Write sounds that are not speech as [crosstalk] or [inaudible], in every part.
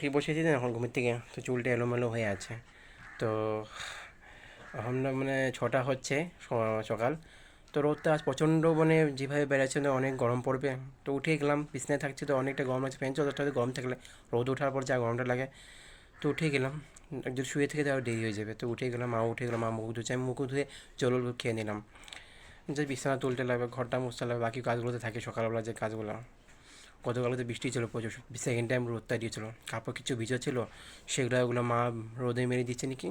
উঠে বসেছি না, এখন ঘুমের থেকে, তো চুলটা এলোমেলো হয়ে আছে। তো এখন মানে ছটা হচ্ছে সকাল। তো রোদটা আজ প্রচণ্ড মানে যেভাবে বেড়াচ্ছে তো অনেক গরম পড়বে। তো উঠে গেলাম, বিছনায় থাকছি তো অনেকটা গরম আছে ফ্যান চলতে গরম থাকলে, রোদ ওঠার পর যা গরমটা লাগে। তো উঠে গেলাম একজন শুয়ে থেকে তো আরও দেরি হয়ে যাবে। তো উঠে গেলাম, মা উঠে গেলাম মা মুখ ধুচ্ছে আমি মুখ ধুয়ে জল খেয়ে নিলাম। যে বিছানা তুলতে লাগবে, ঘরটা মুছতে লাগবে, বাকি কাজগুলোতে থাকে সকালবেলা যে কাজগুলো। গতকাল তো বৃষ্টি ছিল প্রচুর। সেকেন্ড টাইম রোদটা দিয়েছিল। কাপড় কিছু ভিজে ছিল, সেগুলো ওগুলো মা রোদে মেরে দিচ্ছে নাকি?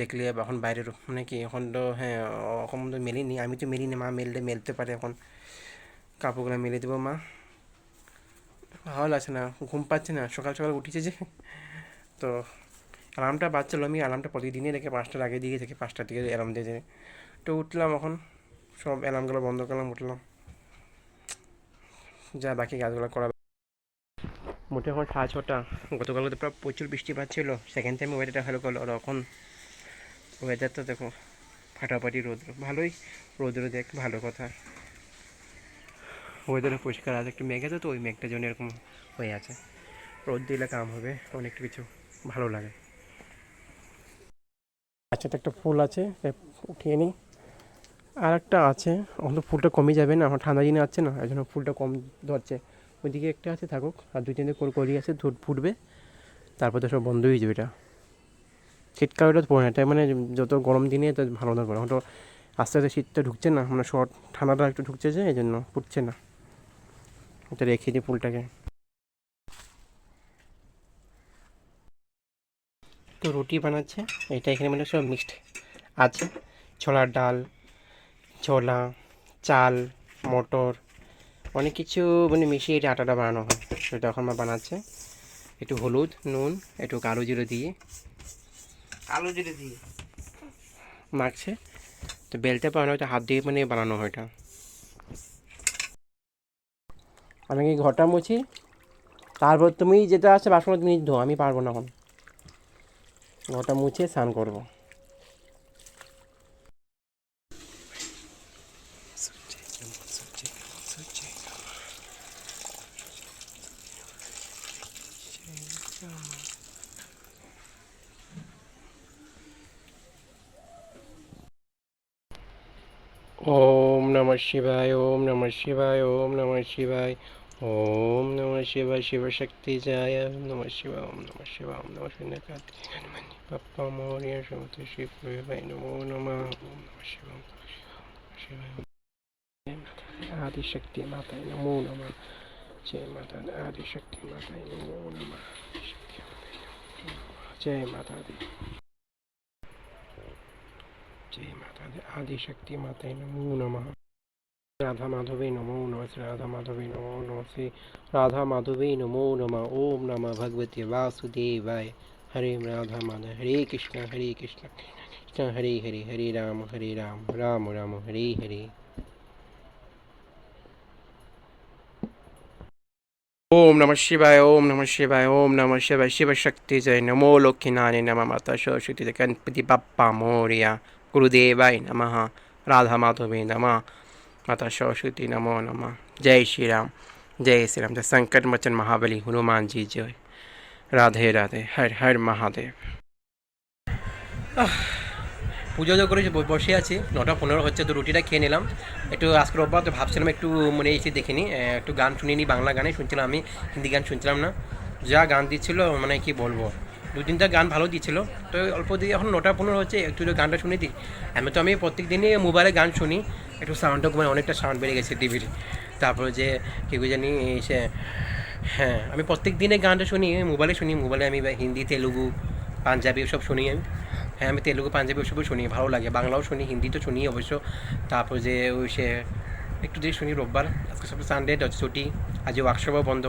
দেখলে এখন বাইরের মানে কি এখন তো হ্যাঁ এখন তো মেলিনি। আমি তো মেলিনি মা মেললে মেলতে পারে এখন। কাপড়গুলো মেলে দেবো মা। ভালো লাগছে না, ঘুম পাচ্ছে না, সকাল সকাল উঠেছে যে। তো অ্যালার্মটা বাজছিল, আমি অ্যালার্মটা প্রতিদিনই রেখে পাঁচটার আগে দিয়ে থেকে পাঁচটার দিকে অ্যালার্ম দিয়ে তো উঠলাম এখন, সব অ্যালার্মগুলো বন্ধ করলাম, উঠলাম। যা বাকি কাজগুলো করা মোটে এখন সাড়ে ছটা। গতকাল তো প্রায় প্রচুর বৃষ্টি পাচ্ছিল সেকেন্ড টাইম ওয়েদারটা ভালো করল। আর এখন ওয়েদারটা দেখো, ফাটাফাটি রোদ্র। ভালোই রোদ্র দেখ, ভালো কথা। ওয়েদারে পরিষ্কার। আছে একটু মেঘ তো, ওই মেঘটার জন্য এরকম হয়ে আছে। রোদ দিলে কাম হবে অনেক কিছু ভালো লাগে। আচ্ছা তো একটা ফুল আছে উঠিয়ে নিই। আর একটা আছে এখন তো ফুলটা কমে যাবে না এখন ঠান্ডা দিনে আছে না এই জন্য ফুলটা কম ধরছে। ওইদিকে একটা আছে থাকুক, আর দুই তিনটে করে করি আছে ফুটবে। তারপর তো সব বন্ধ হয়ে যাবে এটা। শীতকাল ওটা পড়ে না তাই মানে যত গরম দিনে তো ভালো না করে এখন তো আস্তে আস্তে শীতটা ঢুকছে না মানে শর্ট ঠান্ডাটা একটু ঢুকছে যে এই জন্য ফুটছে না। এটা রেখে দিই ফুলটাকে। তো রুটি বানাচ্ছে, এটা এখানে মানে সব মিক্সড আছে। ছোলার ডাল ছোলা চাল মটর অনেক কিছু মানে মিশিয়ে এটা আটাটা বানানো হয়। সেটা এখন মা বানাচ্ছে। একটু হলুদ নুন একটু কালো জিরে দিয়ে। কালো জিরে দিয়ে? মাখছে। তো বেলতে পারে না হয়তো হাত দিয়ে মানে বানানো হয় এটা। আমি কি ঘরটা মুছি? তারপর তুমি যেটা আছে বাসন তুমি ধো আমি পারব না এখন। ঘরটা মুছে স্নান করব। ఓం నమ శివాయ ఓం నమ శివాయ ఓం నమ శివాయ ఓం నమ శివ శివశక్తి జాయ నమ శివ ఓం నమ శివ ఓం నమ శివకాతి హనుమని పప్ప మౌర్య శుభతి శివ నమో నమ ఓం నమ శివ ఓం నమ శివ శివ ఆదిశక్తి మాత నమో నమ జయ మాత ఆదిశక్తి మాత నమో నమ జయ మాతాది जय माता दी। आदिशक्ति माता नमो नमः। राधा माधवी नमो नमः, श्री राधा माधवी नमो नमः, श्री राधा माधवी नमो नमः। ओम नमः भगवते वासुदेवाय। हरे राधा माधव। हरे कृष्ण हरे कृष्ण कृष्ण, हरे हरे हरे राम हरे राम राम राम, हरे हरे। ओम नमः शिवाय, ओम नमः शिवाय, ओम नमः शिवाय। शिव शक्ति जय। नमो नारायण नमः माता। सरस्वती गणपति बप्पा मोरिया। গুরুদেবাই নমঃ রাধা মাধবী নমঃ মাতা সরস্বতী নমো নমঃ জয় শ্রীরাম জয় শ্রীরাম জয় সংকট মোচন মহাবলী হনুমানজি জয় রাধে রাধে হর হর মহাদেব পুজো যা করে বসে আছি নটা পনেরো হচ্ছে তো রুটিটা খেয়ে নিলাম একটু আজকে রোববার তো ভাবছিলাম একটু মনে এসে দেখিনি একটু গান শুনিনি বাংলা গানে শুনছিলাম আমি হিন্দি গান শুনছিলাম না যা গান দিচ্ছিল মানে কি বলব দু তিনটা গান ভালো দিচ্ছিল তো অল্প দিয়ে এখন নটা পনেরো হচ্ছে, একটু গানটা শুনে দিই। আমি তো আমি প্রত্যেক দিনই মোবাইলে গান শুনি, একটু সাউন্ডটা মানে অনেকটা সাউন্ড বেড়ে গেছে টিভির তারপরে যে কেউ জানি, সে হ্যাঁ আমি প্রত্যেক দিনে গানটা শুনি, মোবাইলে শুনি। মোবাইলে আমি হিন্দি, তেলুগু, পাঞ্জাবি সব শুনি আমি। হ্যাঁ আমি তেলুগু, পাঞ্জাবি ওসবও শুনি, ভালো লাগে। বাংলাও শুনি, হিন্দি তো শুনি অবশ্য। তারপর যে ওই সে, একটু দিয়ে শুনি রোববার, আজকে সব সানডে ছুটি আজ ওয়ার্কশপও বন্ধ।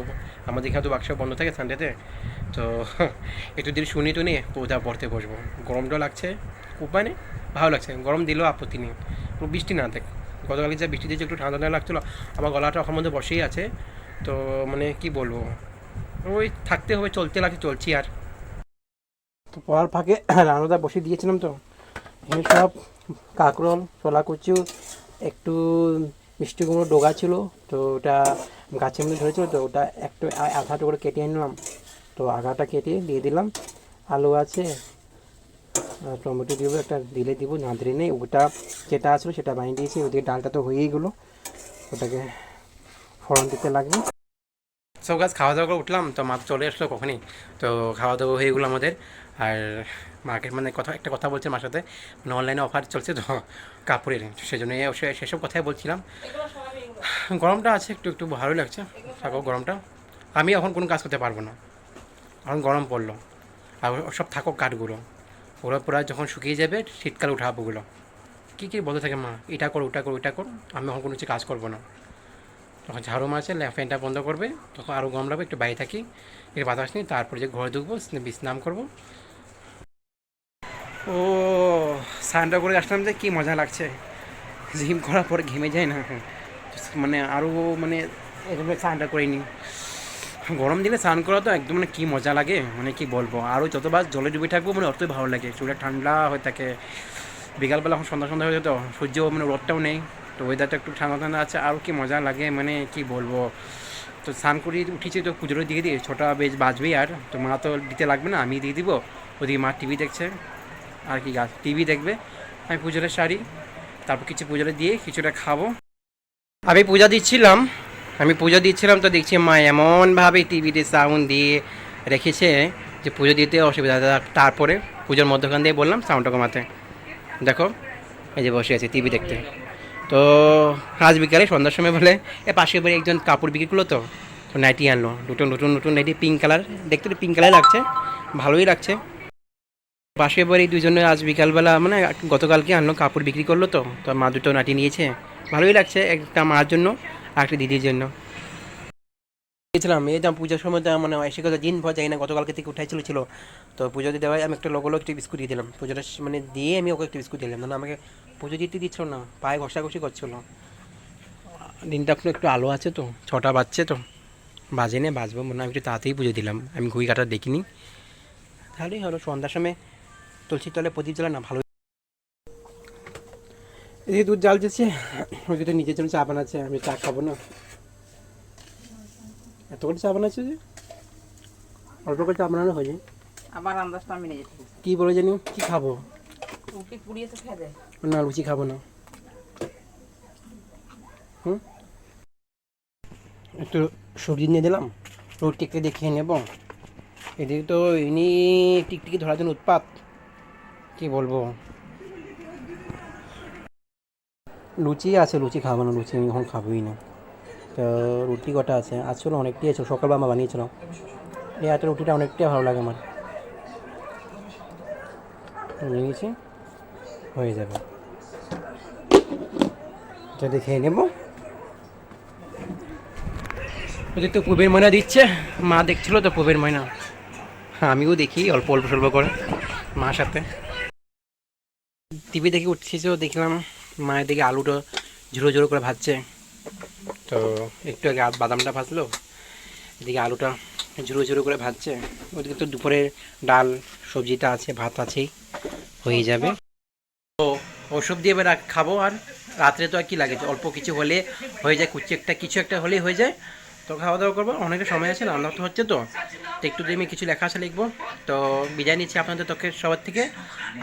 আমাদের এখানে তো ওয়ার্কশপ বন্ধ থাকে সানডেতে তো, [laughs] একটু দিন শুনি টুনি কোথাও পড়তে বসবো। গরমটাও লাগছে উপায় নেই ভালো লাগছে। গরম দিলেও আপত্তি নেই। বৃষ্টি না দেখ। গতকালকে যা বৃষ্টি দিয়েছে, একটু ঠান্ডা ঠান্ডা লাগছিল। আমার গলাটা ওখান মধ্যে বসেই আছে। তো মানে কি বলব? ওই থাকতে হবে, চলতে লাগছে, চলছি আর। তো, পড়ার ফাঁকে [clears throat] রান্নাটা বসিয়ে দিয়েছিলাম তো। এখানে সব কাঁকরোল ছোলা কুচু একটু মিষ্টি কুমড়ো ডোগা ছিল। তো, ওটা গাছের মধ্যে ধরেছিল তো, ওটা একটু আধা টুকরো কেটে আনলাম। তো আগাটা কেটে দিয়ে দিলাম। আলু আছে, আর টমেটো দিব একটা দিলে দিব, না দিলে নেই, ওটা যেটা আসলো সেটা বানিয়ে দিয়েছি, ওদিকে ডালটা তো হয়েই গেলো। ওটাকে ফোড়ন দিতে লাগবে। সব গাছ খাওয়া দাওয়া করে উঠলাম, তো মা চলে আসলো কখনই। তো খাওয়া দাওয়া হয়ে গেলো আমাদের, আর মাকে মানে কথা, একটা কথা বলছে মার সাথে মানে অনলাইনে অফার চলছে তো, কাপড়ের সেই জন্য সেসব কথাই বলছিলাম। গরমটা আছে, একটু একটু ভালোই লাগছে, থাকো গরমটা। আমি এখন কোনো কাজ করতে পারব না। এখন গরম পড়ল। আর সব থাকো কাঠগুলো ওরা পুরো যখন শুকিয়ে যাবে, শীতকালে উঠাবো ওগুলো। কী কী বলতে থাকে মা? এটা করো, ওটা করো ওটা করো, আমি এখন কোনো কিছু কাজ করব না। তখন ঝাড়ু মারছে ফ্যানটা বন্ধ করবে, তখন আরও গরম লাগবে, একটু বাইরে থাকি। একটু বাতাস নিই তারপরে যে ঘরে ঢুকবো বিশ্রাম করব। ও সানটা করে আসলাম যে কী মজা লাগছে। জিম করার পরে ঘেমে যায় না। মানে আরও মানে এরকম স্নানটা করে নিই গরম দিনে স্নান করা তো একদম মানে কী মজা লাগে মানে কি বলব? আরও যতবার জলে ডুবে থাকব মানে অতই ভালো লাগে। চুলটা ঠান্ডা হয়ে থাকে। বিকালবেলা এখন সন্ধ্যা সন্ধ্যা হয়ে যেত, সূর্য মানে রোদটাও নেই। তো ওয়েদারটা একটু ঠান্ডা ঠান্ডা আছে, আরও কি মজা লাগে মানে কি বলব? তো স্নান করে উঠেছি তো পুজোর দিকে দিয়ে, ছোটা বেশ বাজবেই আর। তো মা তো দিতে লাগবে না আমি দিয়ে দিব। ওদিকে মা টিভি দেখছে, আর কি গাছ। টিভি দেখবে, আমি পুজোটা সারি তারপর কিছু পুজোটা দিয়ে, কিছুটা খাব। আমি পূজা দিচ্ছিলাম আমি পুজো দিচ্ছিলাম তো দেখছি মা এমনভাবে টিভিতে সাউন্ড দিয়ে রেখেছে যে পুজো দিতে অসুবিধা তারপরে পুজোর মধ্যখান দিয়ে বললাম সাউন্ডটা কমাতে। দেখো, এই যে বসে আছে টিভি দেখতে। তো আজ বিকালে সন্ধ্যার সময় বলে, এ পাশের বাড়ি একজন কাপড় বিক্রি করল তো। তো নাইটি আনলো। দুটো নতুন নতুন নাইটি পিঙ্ক কালার দেখতে তো পিঙ্ক কালার লাগছে। ভালোই লাগছে। পাশের বাড়ি দুজনে আজ বিকালবেলা মানে গতকালকে আনলো, কাপড় বিক্রি করল তো। তো মা দুটো নাটি নিয়েছে। ভালোই লাগছে। একটা মার জন্য। একটা দিদির জন্য। গেছিলাম এই দাম পূজার সময় তো মানে এসে কথা দিন ভর যাই না গতকালকে থেকে উঠাইছিল ছিল তো পুজো দিতে হয় আমি একটা লোক একটি বিস্কুট দিয়ে দিলাম। পুজোটা মানে দিয়ে আমি ওকে একটা বিস্কুট দিলাম। না আমাকে পুজো দিতে দিচ্ছিল না পায়ে ঘষাঘষি করছিল। দিনটা এখন একটু আলো আছে তো ছটা বাজছে তো। বাজে না বাজবো মনে আমি একটু তাড়াতাড়ি পুজো দিলাম। আমি ঘুড়ি কাটা দেখিনি। তাহলেই হলো সন্ধ্যার সময় তুলসী তলে প্রদীপ জ্বালা না ভালো এই দুধ জাল দিচ্ছে ওই তো নিজের জন্য চা বানাচ্ছে আমি চা খাব না। এত করে চা বানাচ্ছে যে? অল্প করে চা বানানো হয়ে যায়। আমার আন্দাজটা আমি নিয়ে যেতে কী বলে জানি? কী খাব? রুটি পুড়িয়ে তো খেয়ে দে। না লুচি খাব না। হুম? একটু সবজি নিয়ে দিলাম রুটিকে দেখিয়ে নেব। এদিকে তো ইনি টিকটিকি ধরার জন্য উৎপাত। কি বলব? লুচি আছে, লুচি খাব না, লুচি আমি এখন খাবোই না। তো রুটি কটা আছে? আজ আসলে অনেকটাই আছে, সকালবেলা আমার বানিয়েছিলাম। এই এত রুটিটা অনেকটাই ভালো লাগে আমার। নিয়েছি, হয়ে যাবে। যদি খেয়ে নেব। ওদের তো পুবের ময়না দিচ্ছে, মা দেখছিল তো পুবের ময়না। হ্যাঁ আমিও দেখি, অল্প অল্প, স্বল্প করে, মার সাথে। টিভি দেখে উঠছি তো, দেখলাম। মায়ের দিকে আলুটা ঝুড়ো ঝুড়ো করে ভাজছে। তো একটু আগে বাদামটা ভাজলো, এদিকে আলুটা ঝুড়ো ঝুড়ো করে ভাজছে। ওদিকে তো দুপুরের ডাল, সবজিটা আছে, ভাত আছেই, হয়ে যাবে। তো ওষুধ দিয়ে এবার খাব, আর রাত্রে তো আর কি লাগে? অল্প কিছু হলে হয়ে যায়, কুচি একটা, কিছু একটা হলেই হয়ে যায়। তো খাওয়া দাওয়া করব, অনেকটা সময় আছে, রান্না তো হচ্ছে তো। তো একটু দিয়ে আমি কিছু লেখা আছে লিখব। তো বিদায় নিচ্ছি আপনাদের তোকে সবার থেকে।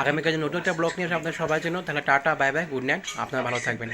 আগামীকাল নতুন একটা ব্লগ নিয়ে আপনাদের সবার জন্য। তাহলে tata bye bye good night. আপনারা ভালো থাকবেন।